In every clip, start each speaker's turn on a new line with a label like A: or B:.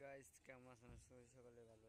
A: Guys কেমন আছেন সকালে ভালো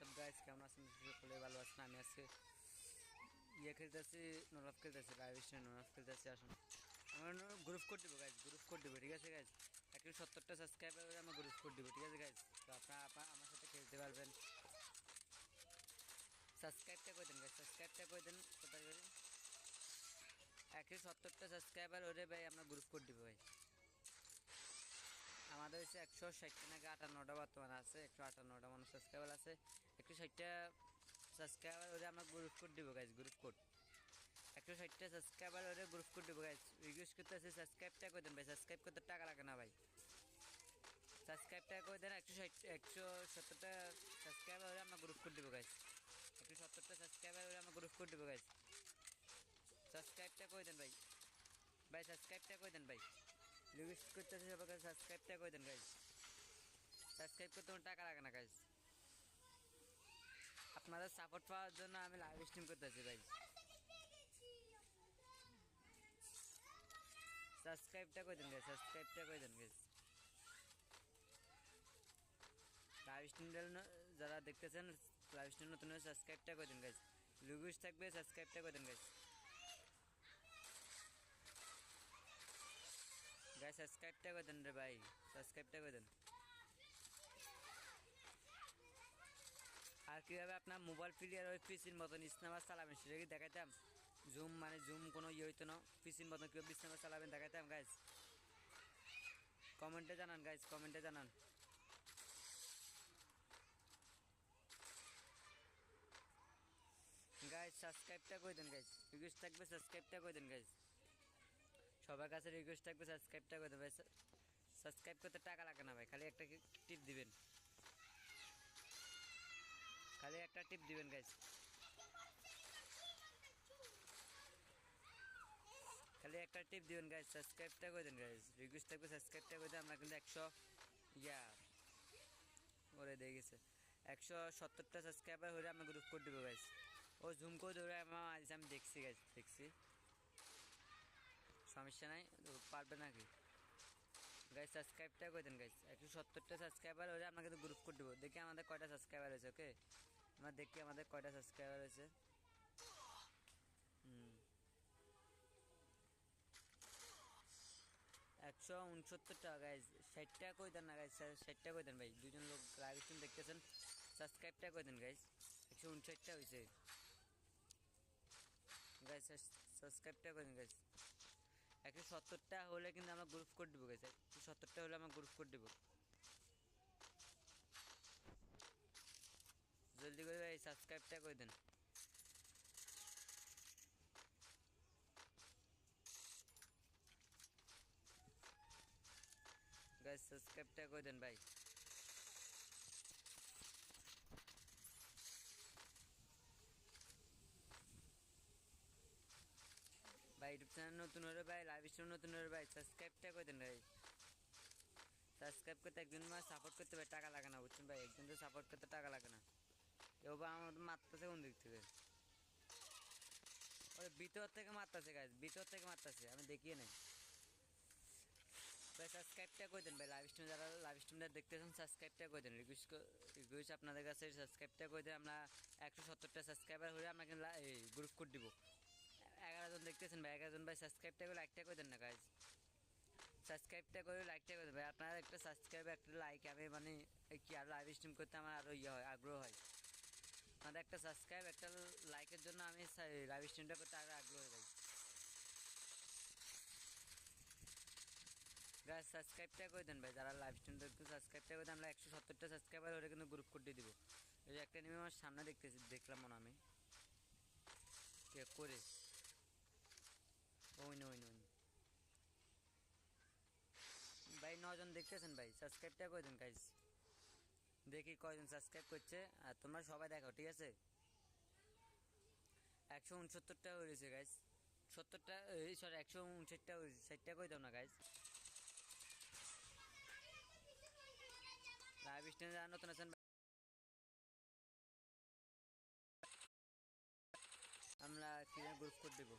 A: হোয়াটসঅ্যাপ গাইস কেমন আছেন? সকলে ভালো আছেন, আমি আজকে ইয়ে খেলতেছি, নরাফ খেলতেছি লাইভ স্ট্রিমে নরাফ খেলতেছি, আসুন। আমার গ্রুপ কোড দেবো গাইজ গ্রুপ কোড দেবো, ঠিক আছে গাইজ একটু সত্তরটা সাবস্ক্রাইবার হলে আমার গ্রুপ কোড দেবো, ঠিক আছে গাইজ তো আপনারা, আপনার আমার সাথে খেলতে পারবেন। সাবস্ক্রাইবটা করে দেন গাইজ সাবস্ক্রাইবটা করে দেন কোথায় করে একশো সত্তরটা সাবস্ক্রাইবার হলে, ভাই, আমরা গ্রুপ কোড দেবো, ভাই। আমাদের হচ্ছে একশো ষাটটা নাকি আটান্নটা বর্তমানে আছে, একশো আটান্নটা মানুষ সাবস্ক্রাইবার আছে। একশো ষাটটা সাবস্ক্রাইবার ওরে আমরা গ্রুপ কোড দিব গাইজ গ্রুপ কোড একশো ষাটটা সাবস্ক্রাইবার ওরে গ্রুপ কোড দিব গাইজ রিকোয়েস্ট করতে আছে সাবস্ক্রাইবটা করে দেন, ভাই? সাবস্ক্রাইব করতে টাকা লাগে না, ভাই। সাবস্ক্রাইবটা করে দেন, একশো ষাট, একশো সত্তরটা সাবস্ক্রাইবার হলে আমরা গ্রুপ কোড দিব গাইজ একশো সত্তরটা সাবস্ক্রাইবার হলে আমরা গ্রুপ কোড দিব গাইজ সাবস্ক্রাইবটা করে দেন, ভাই? ভাই সাবস্ক্রাইবটা করে দেন, ভাই? রিকোয়েস্ট করতেছে সবাইকে সাবস্ক্রাইবটা করে দেন গাইজ সাবস্ক্রাইব করতে কোনো টাকা লাগে না গাইজ আপনাদের সাপোর্ট পাওয়ার জন্য আমি লাইভ স্ট্রিম করতেছি ভাই সাবস্ক্রাইবটা করে দেন গাইজ সাবস্ক্রাইবটা করে দেন গাইজ লাইভ স্ট্রিম যারা দেখতেছেন লাইভ স্ট্রিম নতুন সাবস্ক্রাইবটা করে দেন গাইজ রিকোয়েস্ট থাকবে সাবস্ক্রাইবটা করে দেন গাইজ গাই সাবস্ক্রাইবটা করে দেন রে ভাই সাবস্ক্রাইবটা করে দেন। আর কীভাবে আপনার মোবাইল প্লেয়ার ওই পিসির মতন ইসনামাজ চালাবেন সেটা কি দেখাইতাম? জুম মানে জুম কোনো ইয়ে হইতো না, পিসির মতন কীভাবে ইসনামাজ চালাবেন দেখাইতাম গাইজ কমেন্টে জানান গাইজ কমেন্টে জানান। গাইজ সাবস্ক্রাইবটা করে দেন গাইজ রিকোয়েস্ট থাকবে সাবস্ক্রাইবটা করে দেন গাইজ সবার কাছে রিকোয়েস্ট থাকবে সাবস্ক্রাইবটা করে দেবে সাবস্ক্রাইব করতে টাকা লাগে না ভাই, খালি একটা টিপ দিবেন। খালি একটা টিপ দিবেন গাইজ খালি একটা টিপ দিবেন গাইজ সাবস্ক্রাইবটা করে দেন গাইজ রিকোয়েস্ট থাকবে সাবস্ক্রাইবটা করে দেন, আমরা কিন্তু একশো, ইয়া, ওরে দিয়ে গেছে। একশো সত্তরটা সাবস্ক্রাইবার হলে আমরা গ্রুপ করে দেবো গাইজ ও জুম করে ধরে আমার আমি দেখছি গাইজ দেখছি। সমস্যা নাই পারবে নাকি? গাইজ সাবস্ক্রাইবটা করে দেন গাইজ একশো সত্তরটা সাবস্ক্রাইবার হলে আপনাকে তো গ্রুপ করে দেবো। দেখি আমাদের কয়টা সাবস্ক্রাইবার হয়েছে ওকে আমরা দেখি আমাদের কয়টা সাবস্ক্রাইবার হয়েছে। হুম। একশো উনসত্তর টাকা গাইজ ষাট করে দেন না গাইজ ষাট টাকা করে দেন, ভাই? দুজন লোক লাইভ স্ট্রিম দেখতেছেন সাবস্ক্রাইবটা করে দেন গাইজ একশো উনষাটটা হয়েছে। গাইজ সাবস্ক্রাইবটা করে দেন গাইজ একশো সত্তরটা হলে কিন্তু আমরা গ্রুপ কোড দেবো গেছে একশো সত্তরটা হলে আমরা গ্রুপ কোড দেবো জলদি করে ভাই সাবস্ক্রাইবটা করে দেন। গাইজ সাবস্ক্রাইবটা করে দেন ভাই। নতুন হলে ভাই লাইভ স্ট্রিম নতুন হলে ভাই সাবস্ক্রাইবটা করে দেন ভাই। সাবস্ক্রাইব করতে একজন মাস সাপোর্ট করতে ভাই, টাকা লাগে না, বুঝছেন ভাই? একজন তো সাপোর্ট করতে টাকা লাগে না। কেউ বা আমার মারতেছে কোন দিক থেকে? ওই ভিতর থেকে মারতেছে গাছ ভিতর থেকে মারতেছে, আমি দেখিয়ে নেই। ভাই সাবস্ক্রাইবটা করে দেন ভাই লাইভ স্ট্রিম যারা লাইভ স্ট্রিমটা দেখতেছেন সাবস্ক্রাইবটা করে দেন। রিকোয়েস্ট রিকোয়েস্ট আপনাদের কাছে সাবস্ক্রাইবটা করে দেন। আমরা একশো সত্তরটা সাবস্ক্রাইবার হলে আপনাকে এই গ্রুপ কোড দিব। এগারো দেখতেছেন ভাই এগারো জন ভাই সাবস্ক্রাইবটা করে লাইকটা করে দেন না গাইজ সাবস্ক্রাইবটা করে লাইকটা করে ভাই। আপনার একটা সাবস্ক্রাইব একটা লাইক আমি মানে কি আর লাইভ স্ট্রিম করতে আমার আরও ইয়ে হয়, আগ্রহ হয়। আমাদের একটা সাবস্ক্রাইব একটা লাইকের জন্য আমি লাইভ স্ট্রিমটা করতে আরও আগ্রহ হই গাছ সাবস্ক্রাইবটা করে দেন ভাই। যারা লাইভ স্ট্রিম দেখতে সাবস্ক্রাইবটা করে দেন। আমরা একশো সত্তরটা সাবস্ক্রাইবার হলে কিন্তু গ্রুপ কোড দিয়ে দিব। এই একটা নিয়ে আমার সামনে দেখতেছি, দেখলাম মনে আমি। করে? ওই না ওই না, ওই ভাই নজন দেখতেছেন ভাই সাবস্ক্রাইবটা করে দেন গাইজ দেখি কয়জন সাবস্ক্রাইব করছে, আর তোমরা সবাই দেখো, ঠিক আছে? একশো উনসত্তরটা হয়েছে গাইজ সত্তরটা, এই সরি একশো উনষাটটা হয়েছে, ষাটটা করে দাও না গাইজ লাইভ স্ট্রিমে যারা নতুন আছেন, আমরা কীভাবে গ্রুপ কোড দেবো।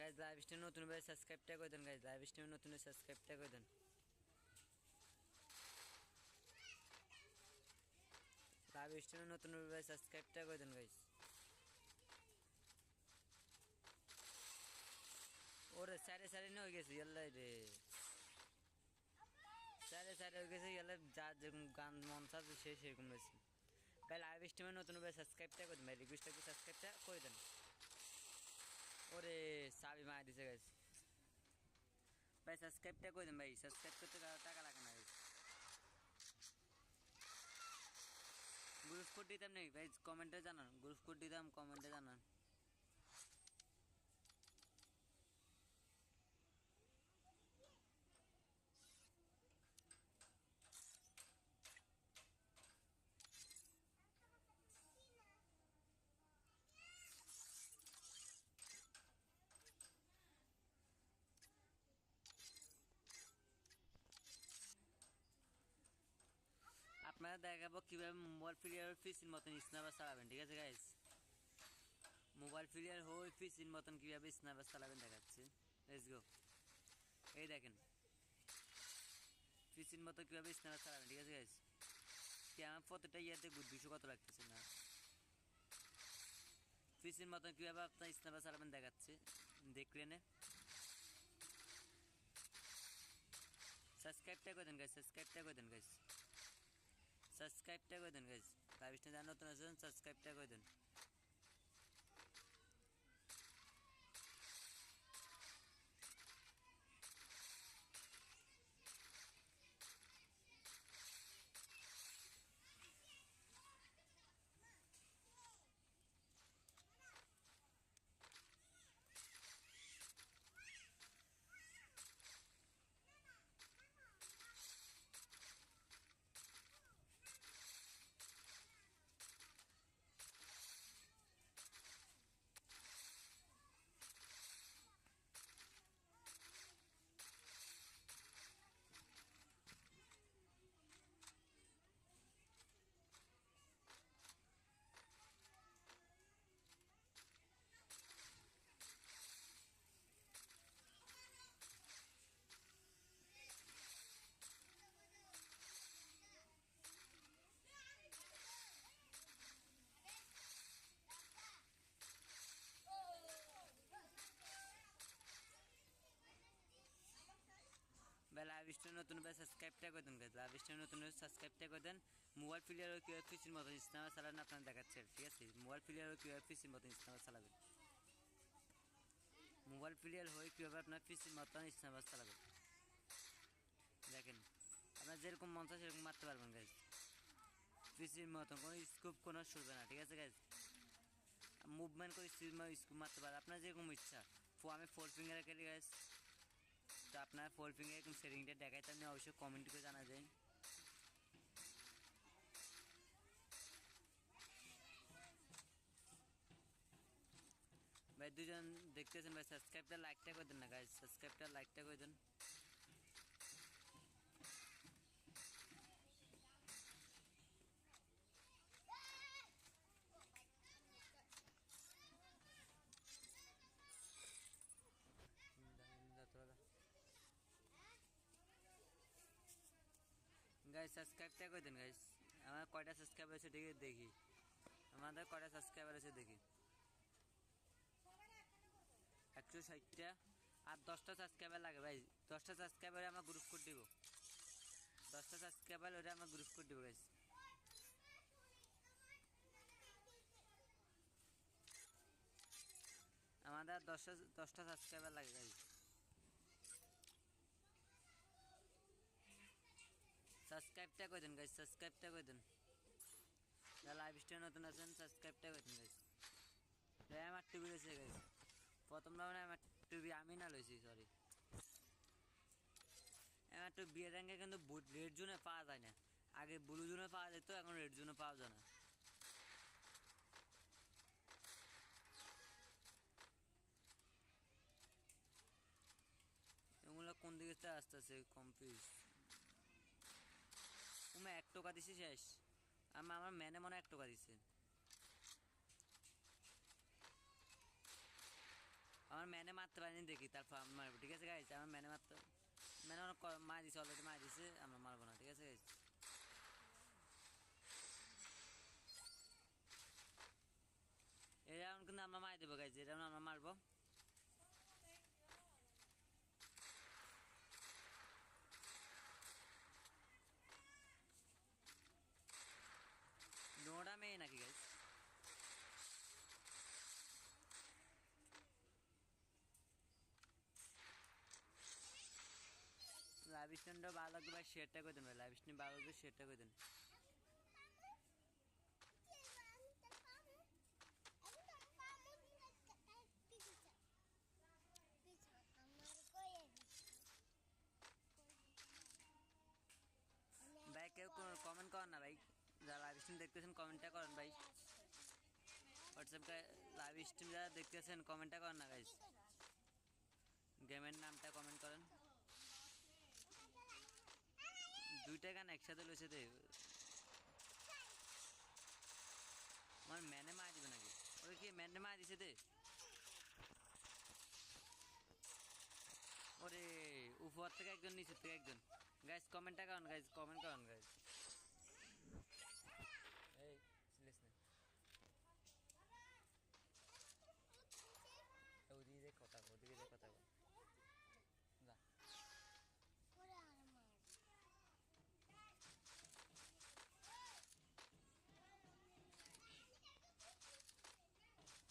A: গাইজ, লাইভ স্ট্রিম নতুন ভাই সাবস্ক্রাইবটা করে দেন, গাইজ, লাইভ স্ট্রিমে নতুন সাবস্ক্রাইবটা করে দেন। লাইভ স্ট্রিমে নতুন ভাই সাবস্ক্রাইবটা করে দেন, গাইজ। ওরে সারে সারে না হয়ে গেছে ইয়াল্লাই রে। সারে সারে হয়ে গেছে ইয়াল্লাই যা যেরকম গান মন চাচ্ছে সে সেরকম হয়েছে। ভাই, লাইভ স্ট্রিমে নতুন ভাই সাবস্ক্রাইবটা করে দেন, ভাই রিকোয়েস্টটা কি সাবস্ক্রাইবটা করে দেন। ওরে সাবি মায় দিছে গাইস ভাই সাবস্ক্রাইবটা করে দেন ভাই সাবস্ক্রাইব করতে কারও টাকা লাগে না গ্রুপ কোড দিতাম নাকি ভাই কমেন্টে জানান গ্রুপ কোড দিতাম কমেন্টে জানান আপনারা দেখাবো কীভাবে মোবাইল প্লেয়ার পিসির মতন স্ন্যাপার চালাবেন ঠিক আছে গাইস মোবাইল প্লেয়ার হয়ে পিসির মতন কীভাবে স্ন্যাপার চালাবেন দেখাচ্ছে গো এই দেখেন পিসির মতো কীভাবে স্ন্যাপার চালাবেন ঠিক আছে গাইস কি আমার প্রতিটা ইয়াতে দুশো কত লাগতেছে না পিসির মতন কীভাবে আপনার স্ন্যাপার চালাবেন দেখাচ্ছে দেখলেন সাবস্ক্রাইবটা করে দেন গাইস সাবস্ক্রাইবটা করে দেন গাইস সাবস্ক্রাইবটা করে দেন গাইজ লাইভ স্ট্রিম যারা নতুন আছেন সাবস্ক্রাইবটা করে দেন। স্টোর নতুন ভাই সাবস্ক্রাইবটা করে দেন গাইজ লাইভ স্টোর নতুন সাবস্ক্রাইবটা করে দেন। মোবাইল প্লেয়ার ও কিউএফ পিসির মতো ইসলামা চালান আপনার দেখাচ্ছে, ঠিক আছে? মোবাইল প্লেয়ার ও কিউএফ পিসির মতো ইসলামা চালাবেন। মোবাইল প্লেয়ার হয়ে কীভাবে আপনার পিসির মতন ইসলামাবাদ চালাবেন? দেখেন, আপনার যেরকম মন চায় সেরকম মারতে পারবেন গাইজ পিসির মতন কোনো স্কোপ কোনো শুরবে না ঠিক আছে গাইজ মুভমেন্ট করে স্কুপ মারতে পারে আপনার যেরকম ইচ্ছা। আমি ফোর ফিঙ্গারে খেলি গাইজ তো আপনার ফোর ফিঙ্গার এরকম সেটিংটা দেখায় তো আপনি অবশ্যই কমেন্ট করে জানা যায় ভাই দুজন দেখতেছেন ভাই সাবস্ক্রাইবটা লাইকটা করে দেন না গাইজ সাবস্ক্রাইবটা লাইকটা করে দেন সাবস্ক্রাইবটা করে দেন গাইজ আমার কয়টা সাবস্ক্রাইবার আছে দেখি দেখি। আমাদের কয়টা সাবস্ক্রাইবার আছে দেখি। একশো ষাটটা। আর দশটা সাবস্ক্রাইবার লাগে, ভাই। দশটা সাবস্ক্রাইবারে আমার গ্রুপ করে দিব। দশটা সাবস্ক্রাইবার ওটা আমার গ্রুপ করে দিব গাইজ আমাদের দশটা দশটা সাবস্ক্রাইবার লাগে গাইজ সাবস্ক্রাইবটা করে দেন গাইজ সাবস্ক্রাইবটা করে দেন। লাইভ স্ট্রিমে নতুন আছেন সাবস্ক্রাইবটা করে দেন গাইজ আমার টিভি রয়েছে গাইজ প্রথম রাউন্ডে আমার টুবি আমি না লইছি সরি আমার তো বিয়ের রঙে কিন্তু রেড জোনে পাওয়া যায় না। আগে ব্লু জোনে পাওয়া যেত, এখন রেড জোনে পাওয়া যায় না। এগুলো কোন দিকে আস্তে আস্তে কমপ্লিট তুমি এক টাকা দিছি শেষ। আমার আমার ম্যানে মনে এক টাকা দিছে। আমার ম্যানে মারতে পারিনি দেখি, তারপর মারবো, ঠিক আছে গাইছে আমার ম্যানে মারতে ম্যানে অনেক মার দিছে অলরেডি মার দিছে, আমরা মারবো না, ঠিক আছে গাইছে রাউন্ড কিন্তু আমরা মার দেবো গাইছে এই আমরা মারবো নোটা মেয়ে নাকি গাইছে লাইভ স্ট্রিমটা ভালো লাগবে ভাই শেয়ারটা করে দেন ভাই লাইভ স্ট্রিম ভালো লাগবে শেয়ারটা করে দেন ভাই, কেউ কমেন্ট করেন না ভাই। যারা লাইভ স্ট্রিম দেখতেছেন কমেন্টটা করেন ভাই। হোয়াটসঅ্যাপে লাইভ স্ট্রিম যারা দেখতেছেন কমেন্টটা করেন না গাইজ গেমের নামটা কমেন্ট করেন। দুইটা গান একসাথে লইছে দে আমার ম্যানে মার দিবে নাকি ওরে কি ম্যানে মার দিছে দে ওরে উপর থেকে একজন নিচে থেকে একজন গাইজ কমেন্টটা করেন গাইজ কমেন্ট করেন গাইজ এই শুনিস না ওদিকে যে কথা বল, ওদিকে যে কথা বল যা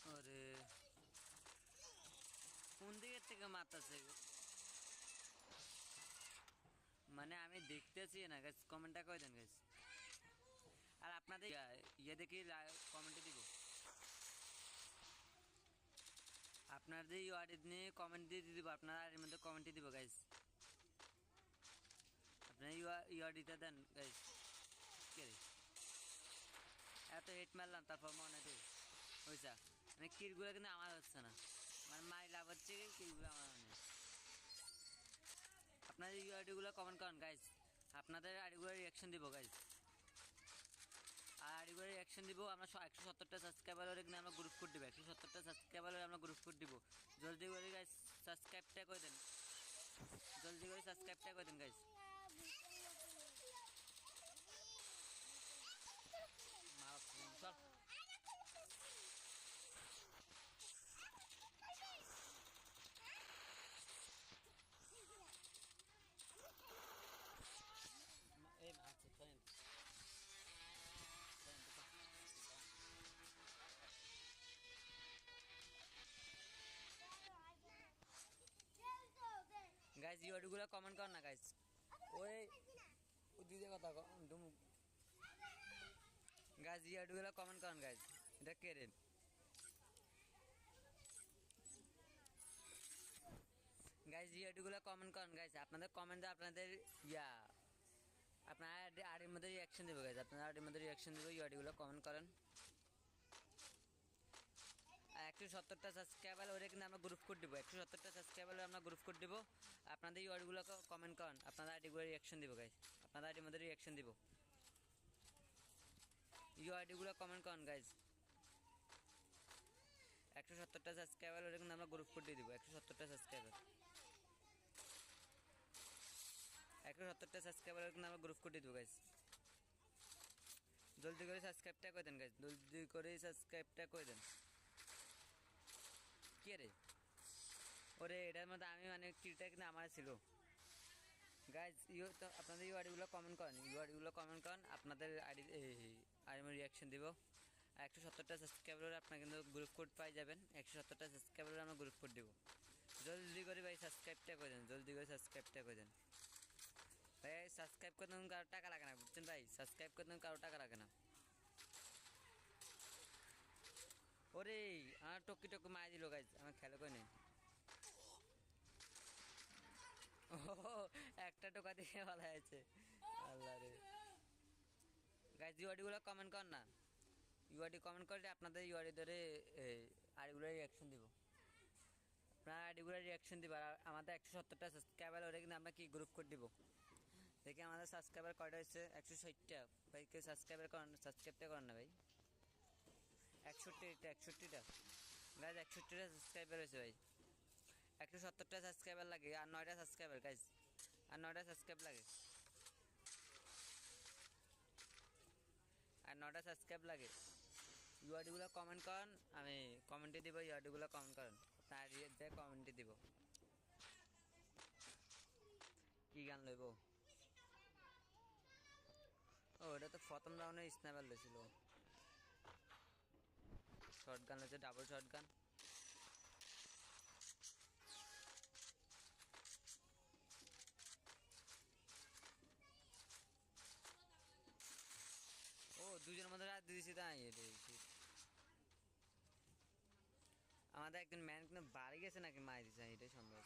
A: ওরে কোন দিকের থেকে মারতেছে মানে আমি দেখতেছি না গাছ কমেন্টটা করে দেন গাছ আর আপনাদের ইয়া- ইয়ে দেখি কমেন্টে দিব আপনাদের ইউআরএড নিয়ে কমেন্ট দিয়ে দিব আপনারা এর মধ্যে কমেন্টে দিব গাইজ আপনার ইউআরডিটা দেন গাইজ কে রে এত হেট মারলাম তারপর মনে দেয় হয়েছা মানে কিরগুলো কিন্তু আমার হচ্ছে না মানে মারি লাভ হচ্ছে কি কিরগুলো আমার মানে আপনাদের ইউআইডিগুলো কমেন্ট করেন গাইজ আপনাদের আইডিগুলো রিয়াকশন দিব গাইজ আর আইডিগুলো রিয়াকশন দিব, আমরা একশো সত্তরটা সাবস্ক্রাইবার হলে কিন্তু আমরা গ্রুপ কোড দিব। একশো সত্তরটা সাবস্ক্রাইবার হলে আমরা গ্রুপ কোড দিব। জলদি করে গাইজ সাবস্ক্রাইবটা করে দেন। জলদি করে সাবস্ক্রাইবটা করে দেন গাইজ গাইজ ইউডিগুলো কমেন্ট কর না গাইজ ওই ও দিদি কথা কম তুমি গাইজ ইউডিগুলো কমেন্ট করেন গাইজ এটা কে রে গাইজ ইউডিগুলো কমেন্ট করেন গাইজ আপনাদের কমেন্টে আপনাদের ইয়া আপনার আড়ির মধ্যে রিয়াকশন দেবো গাইজ আপনার আড়ির মধ্যে রিয়াকশন দেবো ইউডিগুলো কমেন্ট করেন আর একশো সত্তরটা সাবস্ক্রাইবার ওরে কিন্তু আমরা গ্রুপ কোড দিব। একশো সত্তরটা সাবস্ক্রাইবার আমরা গ্রুপ কোড দিব। আপনাদের ওয়ার্ডগুলো কমেন্ট করেন। আপনাদের আইডিগুলো রিয়াকশন দিব গাইজ আপনাদের আইডির মধ্যে রিয়াকশন দিব। ইউ আইডিগুলো কমেন্ট করেন গাইজ একশো সত্তরটা সাবস্ক্রাইবার ওরে কিন্তু আমরা গ্রুপ কোড দিয়ে দিব। একশো সত্তরটা সাবস্ক্রাইবার একশো সত্তরটা সাবস্ক্রাইবার কিন্তু আমরা গ্রুপ কোড দিয়ে দেবো গাইজ জলদি করে সাবস্ক্রাইবটা করে দেন গাইজ জলদি করে সাবস্ক্রাইবটা করে দেন। কে ওরে, এটার মধ্যে আমি মানে কিটা কিন্তু আমার ছিল? গাইজ ইউ তো আপনাদের ইউ আইডিগুলো কমেন্ট করেন। ইউ আইডিগুলো কমেন্ট করেন, আপনাদের আইডি আমি রিয়াকশন দিব। একশো সত্তরটা সাবস্ক্রাইবার আপনার কিন্তু গ্রুপ কোড পাই যাবেন। একশো সত্তরটা সাবস্ক্রাইবার আমরা গ্রুপ কোড দিব। জলদি করে ভাই সাবস্ক্রাইবটা করে দেন, জলদি করে সাবস্ক্রাইবটা করে দেন। ভাই সাবস্ক্রাইব করতে কারও টাকা লাগে না, বুঝছেন ভাই? সাবস্ক্রাইব করতে কারও টাকা লাগে না। ওরে, আমার টকি টকি মাই দিল গাইজ আমার খেলে কই নেই ও, একটা টোকা দিয়ে ভালো আছে আল্লাহ রে। গাইজ ইউআডিগুলো কমেন্ট কর না। ইউআডি কমেন্ট করলে আপনাদের ইউআডি ধরে আইডিগুলো রিয়াকশন দিব। আপনার আইডিগুলো রিয়াকশন দিব। আর আমাদের একশো সত্তরটা সাবস্ক্রাইবার ওরে কিন্তু আমরা কি গ্রুপ করে দিব? দেখি আমাদের সাবস্ক্রাইবার কয়টা হচ্ছে একশো ষাটটা। ভাই, কেউ সাবস্ক্রাইবার করেন সাবস্ক্রাইবটা করেন না, ভাই। একষট্টিটা একষট্টিটা। গাইজ একষট্টিটা সাবস্ক্রাইবার হয়েছে ভাই। একশো সত্তরটা সাবস্ক্রাইবার লাগে, আর নয়টা সাবস্ক্রাইবার গাইজ আর নয়টা সাবস্ক্রাইব লাগে। আর নয়টা সাবস্ক্রাইব লাগে। ইউআরডিগুলো কমেন্ট করেন, আমি কমেন্টে দিব ইউআরডিগুলো কমেন্ট করেন। আপনার দিয়ে কমেন্টে দিব। কি গান লইব? ও ওটা তো প্রথম রাউন্ডে স্নাইপার লইছিল। শর্ট গান হচ্ছে ডাবল শর্ট গান ও দুজনের মধ্যে রাত দিয়েছি তাই এটা আমাদের একজন ম্যান কিন্তু বাড়ি গেছে নাকি মাই দিছে এটাই সন্দেহ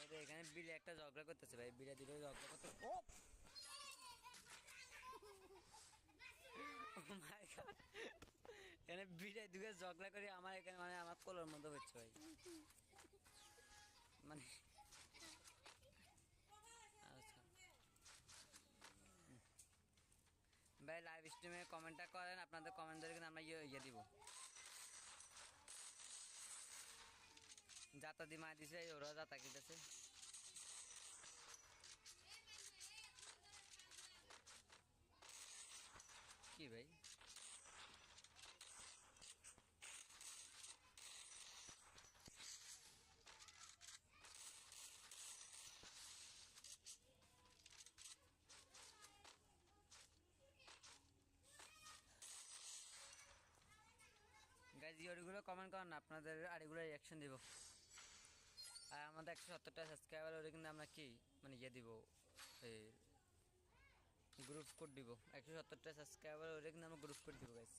A: আছে এখানে বিলে একটা ঝগড়া করতেছে ভাই বিলে দিলে ঝগড়া করতে ও! মাই গড এখানে বিলে দুগে ঝগড়া করে আমার এখানে মানে আমার কোলোর মতো হচ্ছে ভাই। মানে আচ্ছা। ভাই লাইভ স্ট্রিমে কমেন্টটা করেন, আপনাদের কমেন্ট ধরে কিন্তু আমরা ইয়ে ইয়ে দিব। যাতা দি মা দিছে ওরা যাতা কিনতেছে কমেন্ট করেন আপনাদের আড়িগুলো রিয়াকশন দিব। আর আমাদের একশো সত্তরটা সাবস্ক্রাইবার ওরে কিন্তু আমরা কি? মানে ইয়ে দিব, এই গ্রুপ কোড দিব। একশো সত্তরটা সাবস্ক্রাইবার ওরে কিন্তু আমরা গ্রুপ কোড দিব গাইজ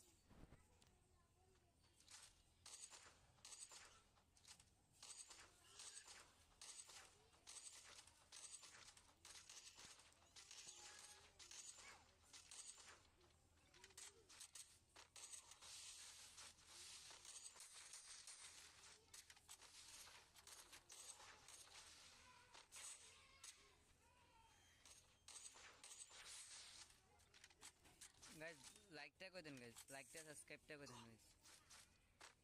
A: গাইজ লাইকটা করে দেন গাইজ লাইকটা সাবস্ক্রাইবটা করে দেন গাইজ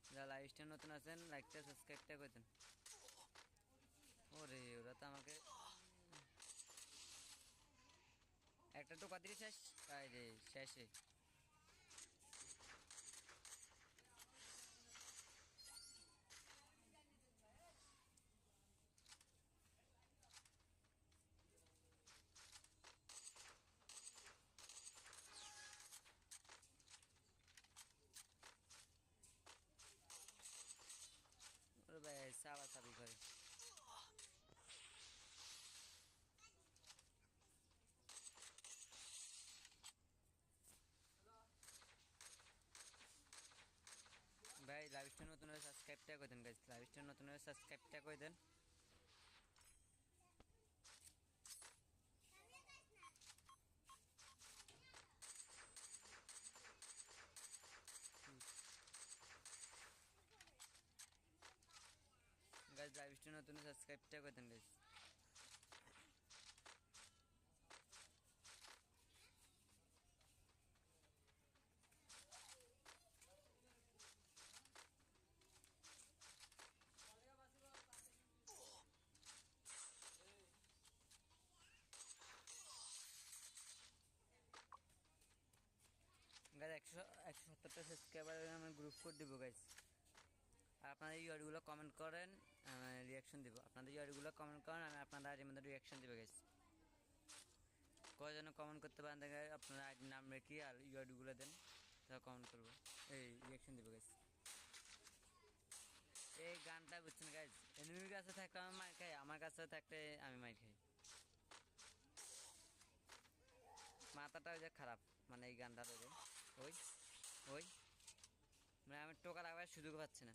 A: যারা লাইভ স্ট্রিম নতুন আছেন লাইকটা সাবস্ক্রাইবটা করে দেন। ওরে, ওরা তো আমাকে একটা টোকা দিয়ে শেষ। তাই রে শেষে। সাবস্ক্রাইবটা করে দেন গাইজ লাইভ স্ট্রিম নতুন হলে সাবস্ক্রাইবটা করে দেন। গাইজ লাইভ স্ট্রিম নতুন সাবস্ক্রাইবটা করে দেন গাইজ গাইজ একশো একশো সত্তরটা সাবস্ক্রাইবার আমি গ্রুপ কোড দেবো গাইজ আর আপনাদের এই ওয়ার্ডগুলো কমেন্ট করেন রিয়াকশন দেবো। আপনাদের এই কমেন্ট করেন, আমি আপনাদের আইডির মধ্যে রিয়াকশন দেবো গাইজ কয়জনে কমেন্ট করতে পারেন, দেখে আপনার আইডির নাম রেখে আর ওয়ার্ডগুলো দেন তাহলে কমেন্ট করব। এই রিয়াকশন দেবো গাইজ এই গানটা বুঝছেন গাইজ এনিমির কাছে থাকলে আমি মার খাই, আমার কাছে থাকলে আমি মার খাই। মাথাটা যে খারাপ মানে এই গানটা ধরে। ওই ওই। মানে আমি টোকা লাগাবার সুযোগ পাচ্ছি না।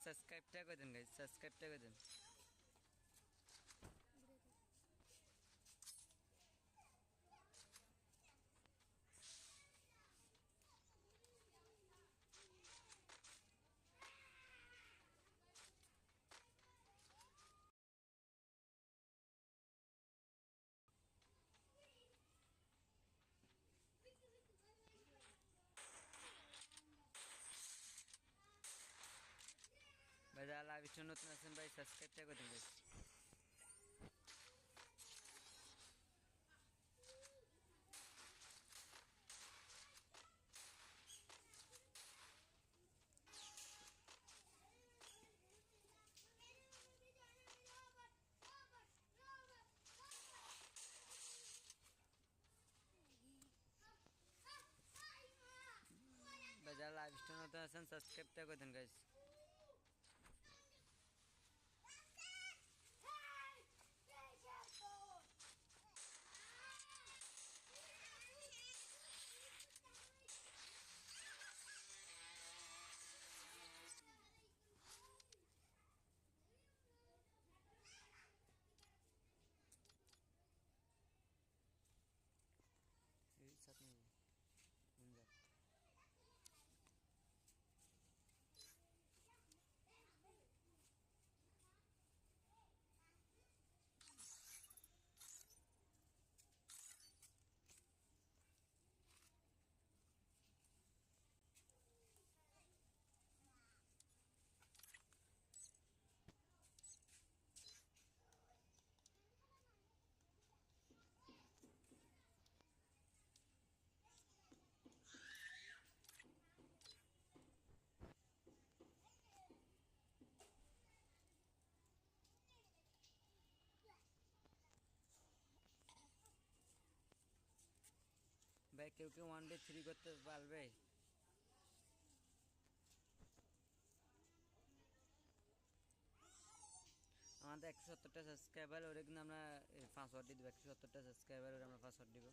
A: সাবস্ক্রাইবটা করে দেন গাইজ সাবস্ক্রাইবটা করে দেন। ভাই যারা লাইভ স্ট্রিম নতুন আছেন ভাই সাবস্ক্রাইবটা করে দেন গাইজ ভাই যারা লাইভ স্ট্রিম নতুন আছেন সাবস্ক্রাইবটা করে দেন গাইজ এই সাথ নেই যা ভাই কেউ কেউ ওয়ান ডে থ্রি করতে পারবে। আমাদের একশো সত্তরটা সাবস্ক্রাইবার ওরে কিন্তু আমরা পাসওয়ার্ড দিয়ে দেবো, একশো সত্তরটা সাবস্ক্রাইবার ওরে আমরা পাসওয়ার্ড দিব।